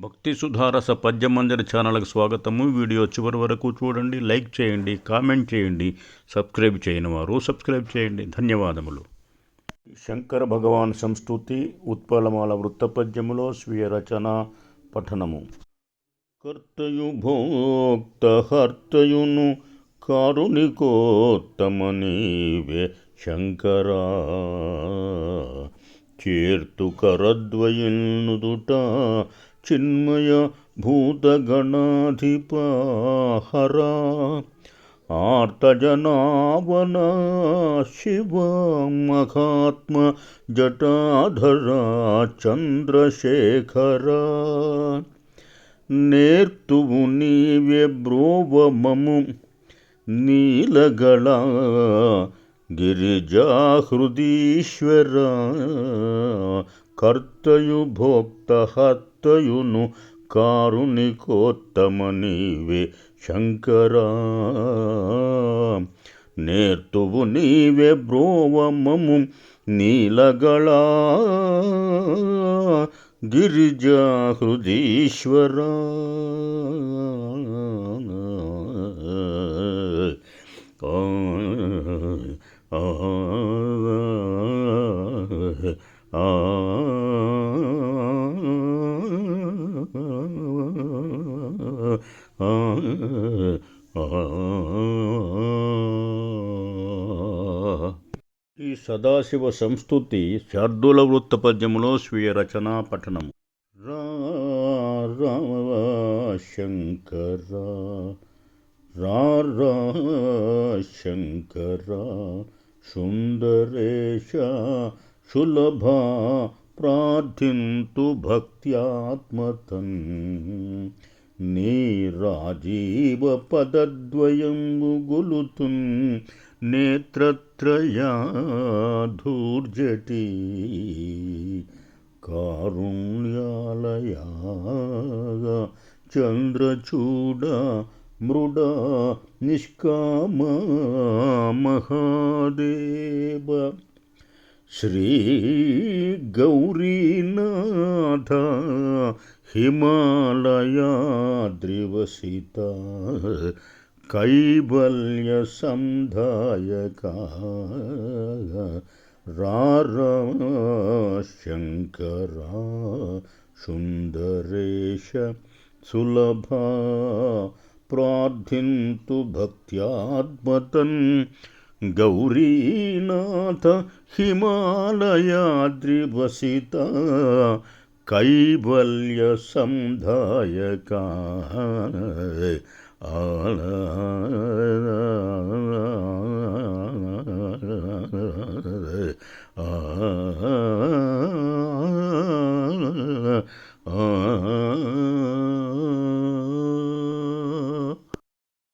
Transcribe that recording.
భక్తి సుధారస పద్యమందిర ఛానల్కి స్వాగతము. వీడియో చివరి వరకు చూడండి లైక్ చేయండి కామెంట్ చేయండి సబ్స్క్రైబ్ చేయని వారు సబ్స్క్రైబ్ చేయండి. ధన్యవాదములు. శంకర భగవాన్ సంస్కృతి ఉత్పలమాల వృత్తపద్యములో స్వీయ రచన పఠనము. కర్తయు భోక్త హర్తయును కారుణికోత్తమనీవే శంకరా. చేర్తు కరద్వయన్నుదుట చిన్మయ భూతగణాధిపహరా ఆర్తజనావన శివ మహాత్మ జటాధరా చంద్రశేఖరా నేర్తువు నీవే బ్రోవమము నీలగళ గిరిజాహృదీశ్వర కర్తయు భోక్త హత్తయును కారుణికోత్తమ నీవే శంకరా నేర్తువు నీవే బ్రోవమము నీలగళ ఆ ఈ సదాశివ సంస్థుతి శార్దుల వృత్త పద్యములో స్వీయ రచనా పఠనము. రా శంకర. రా శంకర. సుందరేశ సులభ ప్రార్థింతు భక్త్యాత్మతన్. నీ రాజీవ పదద్వయంబు గొలుతున్ నేత్రత్రయాధూర్జటి కారుణ్యాలయా చంద్రచూడ మృడ నిష్కామ మహాదేవ శ్రీ గౌరీనాథ హిమాలయాద్రివసిత కైవల్య సంధాయక రారా శంకర సుందరేశ సులభ ప్రార్థింతు భక్త్యాత్మతన్ గౌరీనాథ హిమాలయాద్రివసిత కైవల్య సంధాయక ఆ